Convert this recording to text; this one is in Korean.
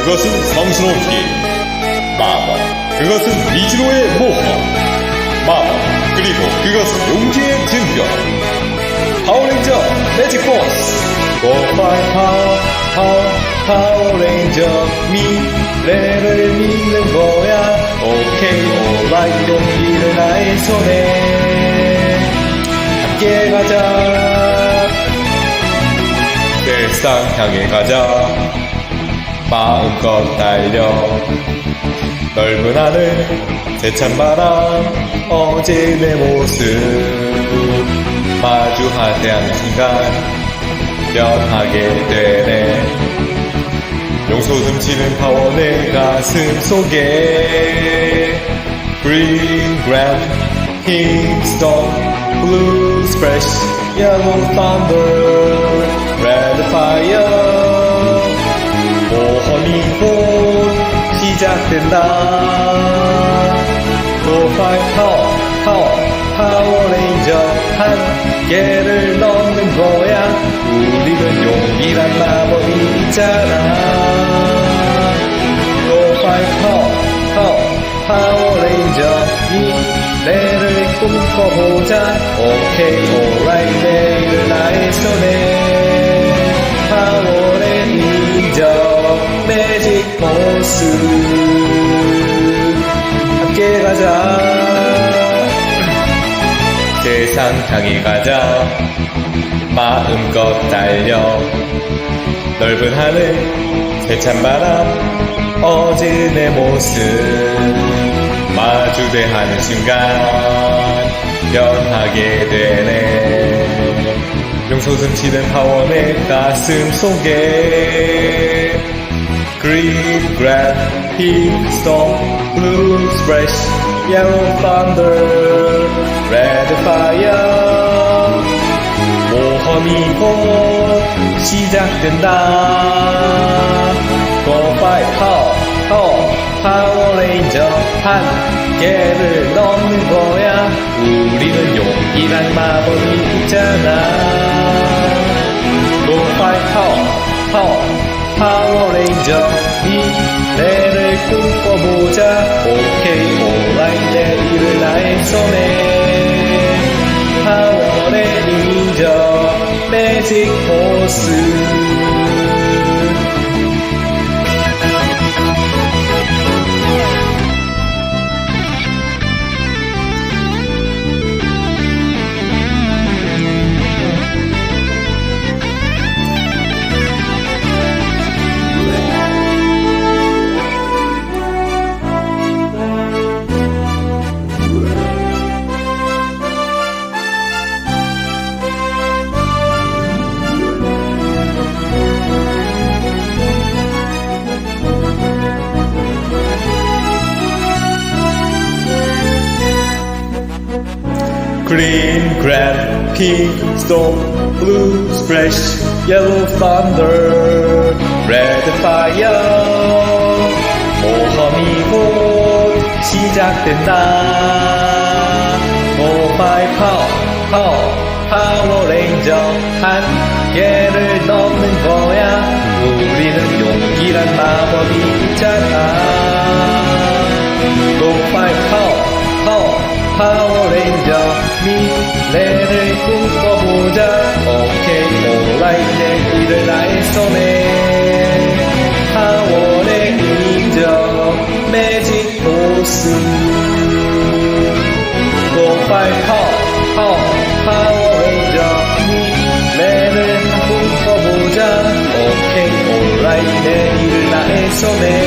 그것은 성스러운 길. 마법, 그것은 미즈로의 모험. 마법, 그리고 그것은 용기의 증거. 파워레인저 매직 포스. Fight power, power, 파워레인저. 미래를 믿는 거야. 오케이, 오라이, 용기를 나의 손에. 함께 가자. 세상 향해 가자. 마음껏 달려. 넓은 하늘, 세찬 바람, 어제 내 모습. 마주하는 순간, 변하게 되네. 용소 훔치는 파워 내 가슴 속에. Green ground, pink storm, blue splash, yellow thunder, red fire. 시작된다. Fight power, power, 파워레인저 한 개를 넣는 거야. 우리는 용기란 마법이 있잖아. Fight power, power, 파워레인저 미래를 꿈꿔보자. 오케이, 오라이, 내일을 나의 손에. 포스 함께 가자. 세상 향해 가자. 마음껏 달려. 넓은 하늘 세찬 바람 어제 내 모습. 마주대하는 순간 변하게 되네. 용솟음 치는 파워의 가슴 속에 Green grass, pink storm, blue splash, yellow thunder, red fire. 모험이 곧 시작된다. Go fight power, power, 파워레인저 한 개를 넣는 거야. 우리는 용기란 마법이 있잖아. Go fight power, power. 파워레인저 미래를 꿈꿔보자. 오케이 오라이 내일을 나의 손에 파워레인저 매직 포스 Green grass, pink storm, blue splash, yellow thunder, red fire. 모험이 곧 시작된다. 모바일 파워, 파워, 파워레인저 한 개를 넣는 거야. 우리는 용기란 마법이 있잖아. 모바일 파워, 파워, 파워레인저 미래를 꿈꿔보자. 오케이 오라이 내일을 나의 손에. 파워레인저 매직 포스. 고파이 파워 파워 파워레인저 미래를 꿈꿔보자. 오케이 내일을 나의 손에. 파워